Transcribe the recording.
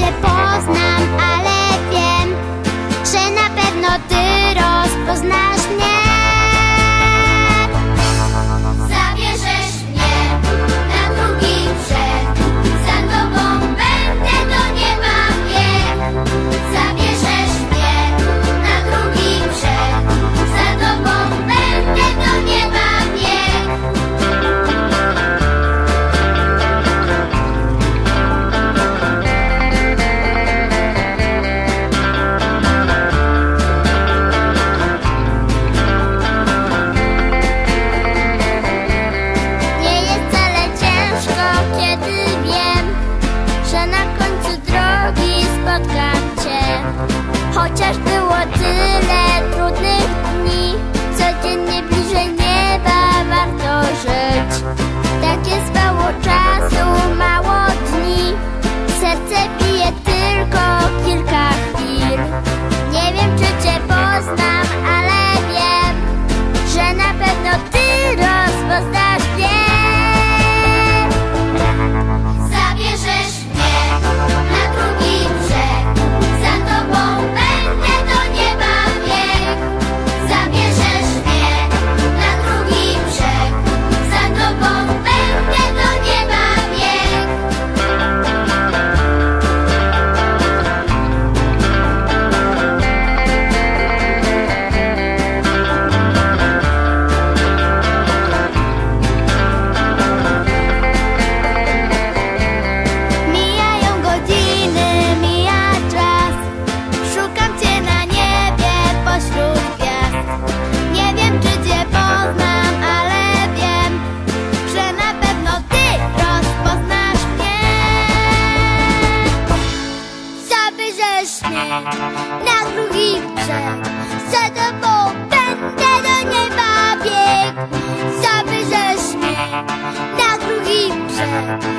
j'ai za tobą będę do nieba biegł. Zabierzesz mnie na drugim brzeg.